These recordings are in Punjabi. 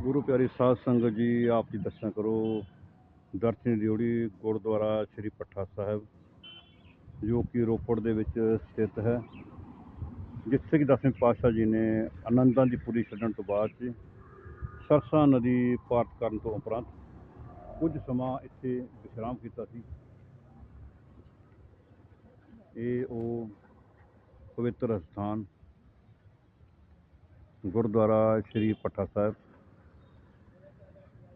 ਗੁਰੂ ਪਿਆਰੀ ਸਾਧ ਸੰਗਤ ਜੀ, ਆਪ ਜੀ ਦਰਸ਼ਨ ਕਰੋ। ਦਰਸ਼ਨ ਦਿਓੜੀ ਗੁਰਦੁਆਰਾ ਸ੍ਰੀ ਪੱਠਾ ਸਾਹਿਬ, ਜੋ ਕਿ ਰੋਪੜ ਦੇ ਵਿੱਚ ਸਥਿਤ ਹੈ, ਜਿੱਥੇ ਕਿ ਦਸਵੇਂ ਪਾਤਸ਼ਾਹ ਜੀ ਨੇ ਆਨੰਦਾਂ ਦੀ ਪੁਰੀ ਛੱਡਣ ਤੋਂ ਬਾਅਦ 'ਚ ਸਰਸਾ ਨਦੀ ਪਾਰ ਕਰਨ ਤੋਂ ਉਪਰੰਤ ਕੁਝ ਸਮਾਂ ਇੱਥੇ ਵਿਸ਼ਰਾਮ ਕੀਤਾ ਸੀ। ਇਹ ਉਹ ਪਵਿੱਤਰ ਸਥਾਨ ਗੁਰਦੁਆਰਾ ਸ੍ਰੀ ਪੱਠਾ ਸਾਹਿਬ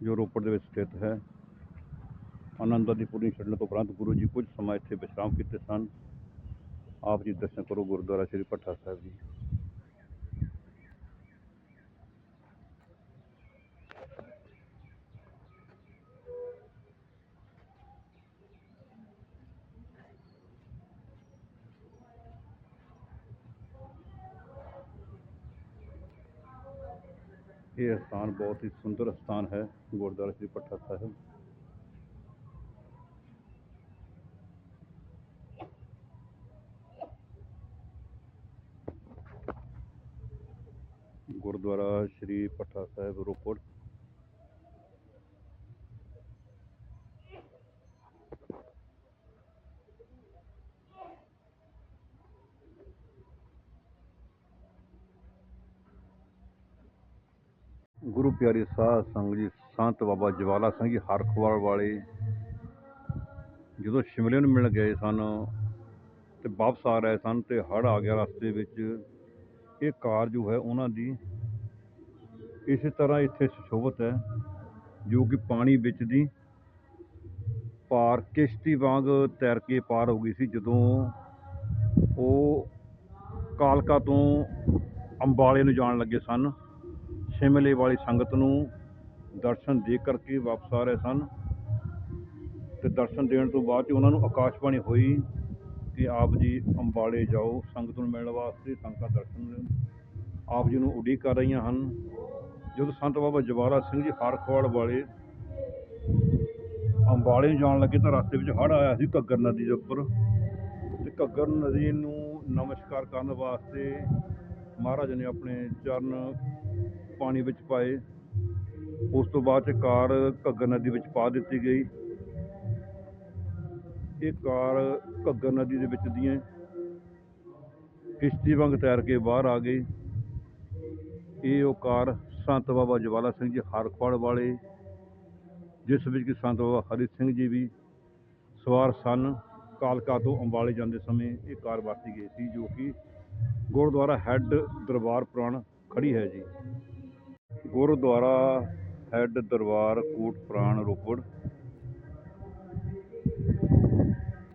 ਜੋ ਰੋਪੜ ਦੇ ਵਿੱਚ ਸਥਿਤ ਹੈ। ਆਨੰਦਾਂ ਦੀ ਪੁਰੀ ਛੱਡਣ ਤੋਂ ਉਪਰੰਤ ਗੁਰੂ ਜੀ ਕੁਝ ਸਮਾਂ ਇੱਥੇ ਵਿਸ਼ਰਾਮ ਕੀਤੇ ਸਨ। ਆਪ ਜੀ ਦਰਸ਼ਨ ਕਰੋ ਗੁਰਦੁਆਰਾ ਸ੍ਰੀ ਭੱਠਾ ਸਾਹਿਬ ਜੀ। ਇਹ ਸਥਾਨ ਬਹੁਤ ਹੀ ਸੁੰਦਰ ਸਥਾਨ ਹੈ ਗੁਰਦੁਆਰਾ ਸ੍ਰੀ ਪੱਠਾ ਸਾਹਿਬ ਗੁਰਦੁਆਰਾ ਸ੍ਰੀ ਪੱਠਾ ਸਾਹਿਬ ਰੋਪੜ ਗੁਰੂ ਪਿਆਰੇ ਸਾਧ ਸੰਗਤ ਜੀ, ਸੰਤ ਬਾਬਾ ਜਵਾਲਾ ਸਿੰਘ ਜੀ ਹਰਖਵਾਲ ਵਾਲੇ ਜਦੋਂ ਸ਼ਿਮਲੇ ਨੂੰ ਮਿਲਣ ਗਏ ਸਨ ਤੇ ਵਾਪਸ ਆ ਰਹੇ ਸਨ ਤੇ ਹੜ੍ਹ ਆ ਗਿਆ ਰਸਤੇ ਵਿੱਚ, ਇਹ ਕਾਰ ਜੋ ਹੈ ਉਹਨਾਂ ਦੀ ਇਸੇ ਤਰ੍ਹਾਂ ਇੱਥੇ ਸੁਸ਼ੋਭਿਤ ਹੈ, ਜੋ ਕਿ ਪਾਣੀ ਵਿੱਚ ਦੀ ਪਾਰ ਕਿਸ਼ਤੀ ਵਾਂਗ ਤੈਰ ਕੇ ਪਾਰ ਹੋ ਗਈ ਸੀ ਜਦੋਂ ਉਹ ਕਾਲਕਾ ਤੋਂ ਅੰਬਾਲੇ ਨੂੰ ਜਾਣ ਲੱਗੇ ਸਨ। ਸ਼ਿਮਲੇ ਵਾਲੀ ਸੰਗਤ ਨੂੰ ਦਰਸ਼ਨ ਦੇ ਕਰਕੇ ਵਾਪਸ ਆ ਰਹੇ ਸਨ ਤੇ ਦਰਸ਼ਨ ਦੇਣ ਤੋਂ ਬਾਅਦ ਉਹਨਾਂ ਨੂੰ ਆਕਾਸ਼ਵਾਣੀ ਹੋਈ ਕਿ ਆਪ ਜੀ ਅੰਬਾਲੇ ਜਾਓ, ਸੰਗਤ ਨੂੰ ਮਿਲਣ ਵਾਸਤੇ ਸੰਗਤਾਂ ਦਰਸ਼ਨ ਆਪ ਜੀ ਨੂੰ ਉਡੀਕ ਕਰ ਰਹੀਆਂ ਹਨ। ਜਦੋਂ ਸੰਤ ਬਾਬਾ ਜਵਾਰਾ ਸਿੰਘ ਜੀ ਹਰਖਵਾਲ ਵਾਲੇ ਅੰਬਾਲੇ ਨੂੰ ਜਾਣ ਲੱਗੇ ਤਾਂ ਰਸਤੇ ਵਿੱਚ ਹੜ੍ਹ ਆਇਆ ਸੀ ਘੱਗਰ ਨਦੀ ਦੇ ਉੱਪਰ। ਤੇ ਘੱਗਰ ਨਦੀ ਨੂੰ ਨਮਸਕਾਰ ਕਰਨ ਵਾਸਤੇ ਮਹਾਰਾਜ ਨੇ ਆਪਣੇ ਚਰਨ ਪਾਣੀ ਵਿੱਚ ਪਾਏ। ਉਸ ਤੋਂ ਬਾਅਦ ਚ ਕਾਰ ਘੱਗਰ ਨਦੀ ਵਿੱਚ ਪਾ ਦਿੱਤੀ ਗਈ। ਇਹ ਕਾਰ ਘੱਗਰ ਨਦੀ ਦੇ ਵਿੱਚ ਦੀਆਂ ਕਿਸ਼ਤੀ ਵਾਂਗ ਤੈਰ ਕੇ ਬਾਹਰ ਆ ਗਈ। ਇਹ ਉਹ ਕਾਰ ਸੰਤ ਬਾਬਾ ਜਵਾਲਾ ਸਿੰਘ ਜੀ ਹਰਖੜ ਵਾਲੇ, ਜਿਸ ਵਿੱਚ ਕਿ ਸੰਤ ਬਾਬਾ ਹਰੀ ਸਿੰਘ ਜੀ ਵੀ ਸਵਾਰ ਸਨ। ਕਾਲਕਾ ਤੋਂ ਅੰਬਾਲੇ ਜਾਂਦੇ ਸਮੇਂ ਇਹ ਕਾਰ ਵਰਤੀ ਗਈ ਸੀ, ਜੋ ਕਿ ਗੁਰਦੁਆਰਾ ਹੈੱਡ ਦਰਬਾਰ ਪੁਰਾਣ ਖੜੀ ਹੈ ਜੀ। ਗੁਰਦੁਆਰਾ ਹੈੱਡ ਦਰਬਾਰ ਕੋਟ ਪ੍ਰਾਣ ਰੋਪੜ।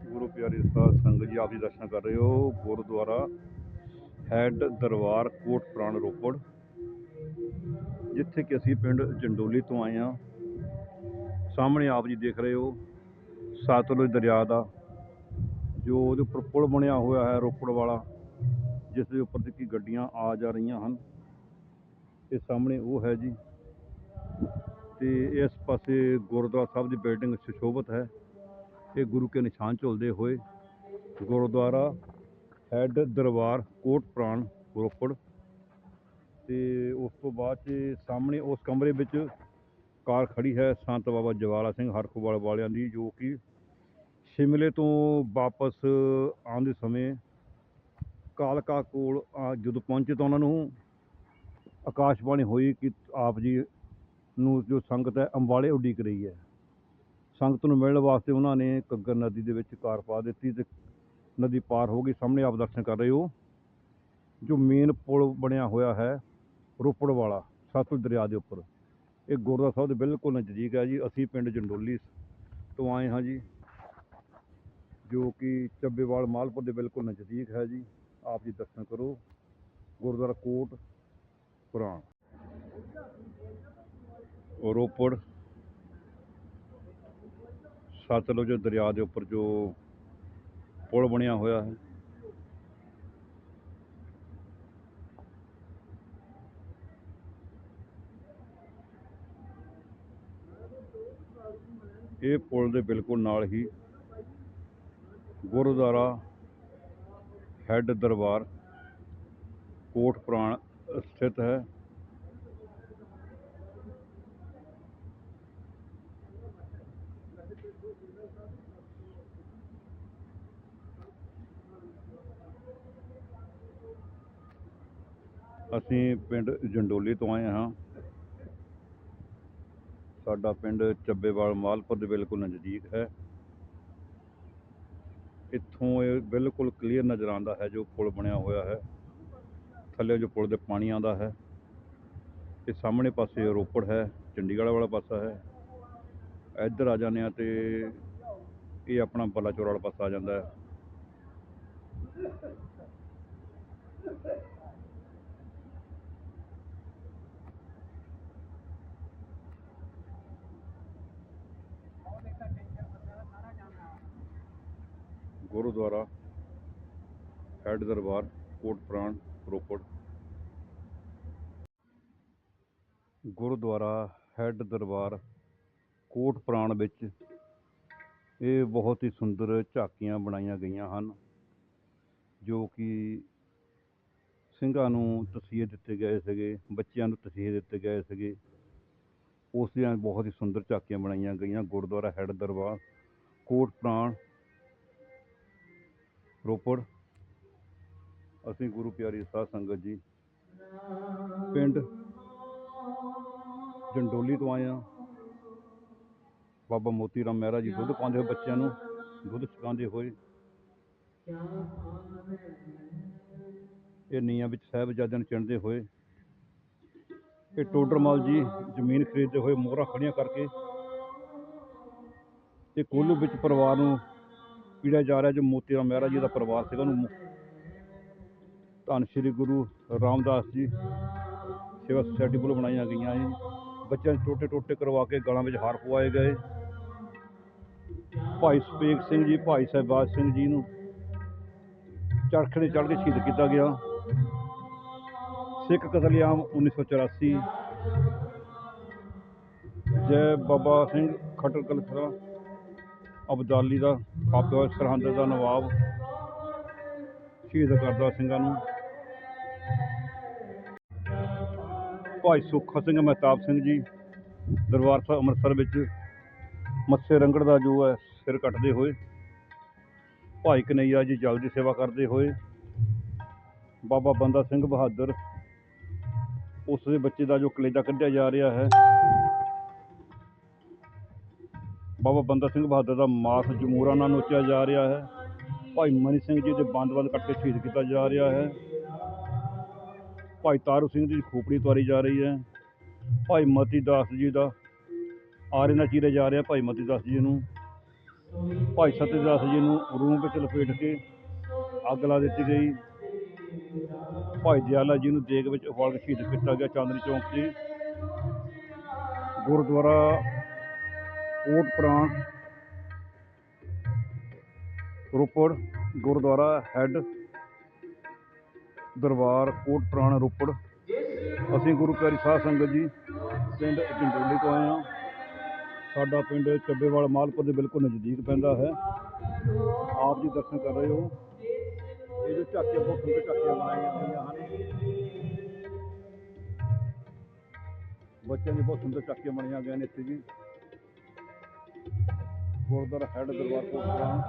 ਗੁਰੂ ਪਿਆਰੇ ਸਾਧ ਸੰਗਤ ਜੀ, ਆਪ ਜੀ ਦਰਸ਼ਨ ਕਰ ਰਹੇ ਹੋ। ਗੁਰਦੁਆਰਾ ਹੈੱਡ ਦਰਬਾਰ ਕੋਟ ਪ੍ਰਾਣ ਰੋਪੜ, ਜਿੱਥੇ ਕਿ ਅਸੀਂ ਪਿੰਡ ਜੰਡੋਲੀ ਤੋਂ ਆਏ ਹਾਂ। ਸਾਹਮਣੇ ਆਪ ਜੀ ਦੇਖ ਰਹੇ ਹੋ, ਸਤਲੁਜ ਦਰਿਆ ਦਾ, ਜੋ ਉਹਦੇ ਉੱਪਰ ਪੁਲ ਬਣਿਆ ਹੋਇਆ ਹੈ ਰੋਪੜ ਵਾਲਾ, ਜਿਸ ਦੇ ਉੱਪਰ ਦੀ ਕਿ ਗੱਡੀਆਂ ਆ ਜਾ ਰਹੀਆਂ ਹਨ। ਇਹ ਸਾਹਮਣੇ ਉਹ ਹੈ ਜੀ। ਤੇ ਇਸ ਪਾਸੇ ਗੁਰਦੁਆਰਾ ਸਾਹਿਬ ਦੀ ਬਿਲਡਿੰਗ ਸੁਸ਼ੋਭਿਤ ਹੈ। ਇਹ ਗੁਰੂ ਕੇ ਨਿਸ਼ਾਨ ਝੁਲਦੇ ਹੋਏ ਗੁਰਦੁਆਰਾ ਹੈੱਡ ਦਰਬਾਰ ਕੋਟ ਪ੍ਰਾਣ ਰੋਪੜ ਤੇ ਉਸ ਤੋਂ ਬਾਅਦ 'ਚ ਸਾਹਮਣੇ ਉਸ ਕਮਰੇ ਵਿੱਚ ਕਾਰ ਖੜੀ ਹੈ ਸੰਤ ਬਾਬਾ ਜਵਾਲਾ ਸਿੰਘ ਹਰਖਵਾਲ ਵਾਲਿਆਂ ਦੀ ਜੋ ਕਿ ਸ਼ਿਮਲੇ ਤੋਂ ਵਾਪਸ ਆਉਂਦੇ ਸਮੇਂ ਕਾਲਕਾ ਕੋਲ ਆ, ਜਦੋਂ ਪਹੁੰਚੇ ਤਾਂ ਉਹਨਾਂ ਨੂੰ ਆਕਾਸ਼ਵਾਣੀ ਹੋਈ ਕਿ ਆਪ ਜੀ ਨੂੰ ਜੋ ਸੰਗਤ ਹੈ, ਅੰਬਾਲੇ ਉਡੀਕ ਰਹੀ ਹੈ। ਸੰਗਤ ਨੂੰ ਮਿਲਣ ਵਾਸਤੇ ਉਹਨਾਂ ਨੇ ਘੱਗਰ ਨਦੀ ਦੇ ਵਿੱਚ ਕਾਰ ਪਾ ਦਿੱਤੀ ਤੇ ਨਦੀ ਪਾਰ ਹੋ ਗਈ। ਸਾਹਮਣੇ ਆਪ ਦਰਸ਼ਨ ਕਰ ਰਹੇ ਹੋ। ਜੋ ਮੇਨ ਪੁਲ ਬਣਿਆ ਹੋਇਆ ਹੈ, ਰੋਪੜ ਵਾਲਾ ਸਤਲੁਜ ਦਰਿਆ ਦੇ ਉੱਪਰ। ਇਹ ਗੁਰਦੁਆਰਾ ਸਾਹਿਬ ਦੇ ਬਿਲਕੁਲ ਨਜ਼ਦੀਕ ਹੈ ਜੀ। ਅਸੀਂ ਪਿੰਡ ਜੰਡੋਲੀ ਤੋਂ ਆਏ ਹਾਂ ਜੀ, ਜੋ ਕਿ ਚੱਬੇਵਾਲ ਮਾਲਪੁਰ ਦੇ ਬਿਲਕੁਲ ਨਜ਼ਦੀਕ ਹੈ ਜੀ। ਆਪ ਜੀ ਦਰਸ਼ਨ ਕਰੋ। ਗੁਰਦੁਆਰਾ ਕੋਟ ਪੁਰਾਣ ਰੋਪੜ ਸਤਲੁਜ ਦਰਿਆ ਦੇ ਉੱਪਰ ਜੋ ਪੁਲ ਬਣਿਆ ਹੋਇਆ ਹੈ ਇਹ ਪੁਲ ਦੇ ਬਿਲਕੁਲ ਨਾਲ ਹੀ ਗੁਰਦੁਆਰਾ ਹੈੱਡ ਦਰਬਾਰ ਕੋਟ ਪੁਰਾਣ स्थित है। ਅਸੀਂ ਪਿੰਡ ਜੰਡੋਲੀ ਤੋਂ ਆਏ ਹਾਂ ਸਾਡਾ ਪਿੰਡ ਚੱਬੇਵਾਲ ਮਾਲਪੁਰ ਦੇ ਬਿਲਕੁਲ ਨਜ਼ਦੀਕ ਹੈ ਇੱਥੋਂ ਇਹ ਬਿਲਕੁਲ ਕਲੀਅਰ ਨਜ਼ਰ ਆਉਂਦਾ ਹੈ ਜੋ ਪੁਲ ਬਣਿਆ ਹੋਇਆ ਹੈ ਥੱਲੇ ਜੋ ਪੁਲ ਦੇ ਪਾਣੀ ਆਉਂਦਾ ਹੈ ਤੇ ਸਾਹਮਣੇ ਪਾਸੇ ਰੋਪੜ ਹੈ, ਚੰਡੀਗੜ੍ਹ ਵਾਲਾ ਪਾਸਾ ਹੈ। ਇੱਧਰ ਆ ਜਾਂਦੇ ਆ ਤੇ ਇਹ ਆਪਣਾ ਬਲਾਚੌਰ ਵਾਲਾ ਪਾਸਾ ਆ ਜਾਂਦਾ ਹੈ। ਗੁਰਦੁਆਰਾ, ਹੈਡ ਦਰਬਾਰ, ਕੋਟ ਪ੍ਰਾਣ। ਰੋਪੜ। ਗੁਰਦੁਆਰਾ ਹੈੱਡ ਦਰਬਾਰ ਕੋਟ ਪ੍ਰਾਣ ਵਿੱਚ ਇਹ ਬਹੁਤ ਹੀ ਸੁੰਦਰ ਝਾਕੀਆਂ ਬਣਾਈਆਂ ਗਈਆਂ ਹਨ, ਜੋ ਕਿ ਸਿੰਘਾਂ ਨੂੰ ਤਸੀਹੇ ਦਿੱਤੇ ਗਏ ਸੀਗੇ, ਬੱਚਿਆਂ ਨੂੰ ਤਸੀਹੇ ਦਿੱਤੇ ਗਏ ਸੀਗੇ। ਉਸ ਦੀਆਂ ਬਹੁਤ ਹੀ ਸੁੰਦਰ ਝਾਕੀਆਂ ਬਣਾਈਆਂ ਗਈਆਂ, ਗੁਰਦੁਆਰਾ ਹੈੱਡ ਦਰਬਾਰ ਕੋਟ ਪ੍ਰਾਣ ਰੋਪੜ। ਅਸੀਂ ਗੁਰੂ ਪਿਆਰੀ ਸਾਧ ਸੰਗਤ ਜੀ, ਪਿੰਡ ਜੰਡੋਲੀ ਤੋਂ ਆਏ ਹਾਂ। ਬਾਬਾ ਮੋਤੀ ਰਾਮ ਮਹਿਰਾ ਜੀ ਦੁੱਧ ਪਾਉਂਦੇ ਹੋਏ ਬੱਚਿਆਂ ਨੂੰ, ਦੁੱਧ ਛਕਾਉਂਦੇ ਹੋਏ। ਇਹ ਨੀਹਾਂ ਵਿੱਚ ਸਾਹਿਬਜ਼ਾਦਿਆਂ ਨੂੰ ਚਿਣਦੇ ਹੋਏ। ਇਹ ਟੋਡਰਮਲ ਜੀ ਜ਼ਮੀਨ ਖਰੀਦਦੇ ਹੋਏ ਮੋਹਰਾਂ ਖੜੀਆਂ ਕਰਕੇ ਤੇ ਕੋਲੂ ਵਿੱਚ ਪਰਿਵਾਰ ਨੂੰ ਪੀੜਿਆ ਜਾ ਰਿਹਾ ਜੋ ਮੋਤੀ ਰਾਮ ਮਹਿਰਾ ਜੀ ਦਾ ਪਰਿਵਾਰ ਸੀਗਾ, ਉਹਨੂੰ ਧੰਨ ਸ਼੍ਰੀ ਗੁਰੂ ਰਾਮਦਾਸ ਜੀ ਸੇਵਾ ਸੁਸਾਇਟੀ ਵੱਲੋਂ ਬਣਾਈਆਂ ਗਈਆਂ ਜੀ। ਬੱਚਿਆਂ ਨੂੰ ਟੋਟੇ ਟੋਟੇ ਕਰਵਾ ਕੇ ਗਲਾਂ ਵਿੱਚ ਹਾਰ ਪਵਾਏ ਗਏ। ਭਾਈ ਸੁਪੇਗ ਸਿੰਘ ਜੀ, ਭਾਈ ਸ਼ਹਿਬਾਜ਼ ਸਿੰਘ ਜੀ ਨੂੰ ਚਰਖੜੇ ਚੜ੍ਹ ਕੇ ਸ਼ਹੀਦ ਕੀਤਾ ਗਿਆ। ਸਿੱਖ ਕਤਲੇਆਮ 1984 ਜੈ ਬਾਬਾ ਸਿੰਘ ਖਟਰ ਕਲਸਰਾ ਅਬਦਾਲੀ ਦਾ ਥਾਪਿਆ ਸਰਹੰਦ ਦਾ ਨਵਾਬ, ਸ਼ਹੀਦ ਕਰਦਾ ਸਿੰਘਾਂ ਨੂੰ ਭਾਈ ਸੁੱਖਾ ਸਿੰਘ ਮਹਿਤਾਬ ਸਿੰਘ ਜੀ, ਦਰਬਾਰ ਸਾਹਿਬ ਅੰਮ੍ਰਿਤਸਰ ਵਿੱਚ ਮੱਸੇ ਰੰਗੜ ਦਾ ਜੋ ਹੈ ਸਿਰ ਕੱਟਦੇ ਹੋਏ, ਭਾਈ ਕਨਈਆ ਜੀ ਜਲ ਦੀ ਸੇਵਾ ਕਰਦੇ ਹੋਏ, ਬਾਬਾ ਬੰਦਾ ਸਿੰਘ ਬਹਾਦਰ, ਉਸ ਦੇ ਬੱਚੇ ਦਾ ਜੋ ਕਲੇਜਾ ਕੱਢਿਆ ਜਾ ਰਿਹਾ ਹੈ, ਬਾਬਾ ਬੰਦਾ ਸਿੰਘ ਬਹਾਦਰ ਦਾ ਮਾਸ ਜਮੂਰਾ ਨਾਲ ਨੋਚਿਆ ਜਾ ਰਿਹਾ ਹੈ, ਭਾਈ ਮਨੀ ਸਿੰਘ ਜੀ ਦੇ ਬੰਦ-ਬੰਦ ਕੱਟ ਕੇ ਸ਼ਹੀਦ ਕੀਤਾ ਜਾ ਰਿਹਾ ਹੈ। ਭਾਈ ਤਾਰੂ ਸਿੰਘ ਦੀ ਖੋਪੜੀ ਤਵਾਰੀ ਜਾ ਰਹੀ ਹੈ। ਭਾਈ ਮਤੀ ਦਾਸ ਜੀ ਦਾ ਆਰੇ ਨਾਲ ਚੀਰੇ ਜਾ ਰਿਹਾ ਭਾਈ ਮਤੀ ਦਾਸ ਜੀ ਨੂੰ। ਭਾਈ ਸਤਿ ਦਾਸ ਜੀ ਨੂੰ ਰੂਮ ਵਿੱਚ ਲਪੇਟ ਕੇ ਅੱਗ ਲਾ ਦਿੱਤੀ ਗਈ। ਭਾਈ ਦਿਆਲਾ ਜੀ ਨੂੰ ਦੇਗ ਵਿੱਚ ਉਬਾਲ ਕੇ ਸ਼ਹੀਦ ਕੀਤਾ ਗਿਆ ਚਾਂਦਨੀ ਚੌਂਕ 'ਤੇ ਗੁਰਦੁਆਰਾ ਕੋਟ ਪ੍ਰਾਣ ਰੋਪੜ ਗੁਰਦੁਆਰਾ ਹੈੱਡ ਦਰਬਾਰ ਕੋਟ ਪੁਰਾਣਾ ਰੋਪੜ। ਅਸੀਂ ਗੁਰੂ ਪਿਆਰੀ ਸਾਧ ਸੰਗਤ ਜੀ, ਪਿੰਡ ਜੰਡੋਲੀ ਤੋਂ ਆਏ ਹਾਂ। ਸਾਡਾ ਪਿੰਡ ਚੱਬੇਵਾਲ ਮਾਲਪੁਰ ਦੇ ਬਿਲਕੁਲ ਨਜ਼ਦੀਕ ਪੈਂਦਾ ਹੈ। ਆਪ ਜੀ ਦਰਸ਼ਨ ਕਰ ਰਹੇ ਹੋ। ਇਹ ਜੋ ਝਾਕੀਆਂ ਬਹੁਤ ਸੁੰਦਰ ਝਾਕੀਆਂ ਬਣਾਈਆਂ ਗਈਆਂ ਹਨ। ਬੱਚਿਆਂ ਦੀ ਬਹੁਤ ਸੁੰਦਰ ਝਾਕੀਆਂ ਬਣਾਈਆਂ ਗਈਆਂ ਨੇ ਇੱਥੇ ਜੀ। ਗੁਰਦੁਆਰਾ ਹੈੱਡ ਦਰਬਾਰ ਕੋਟ ਪ੍ਰਾਣ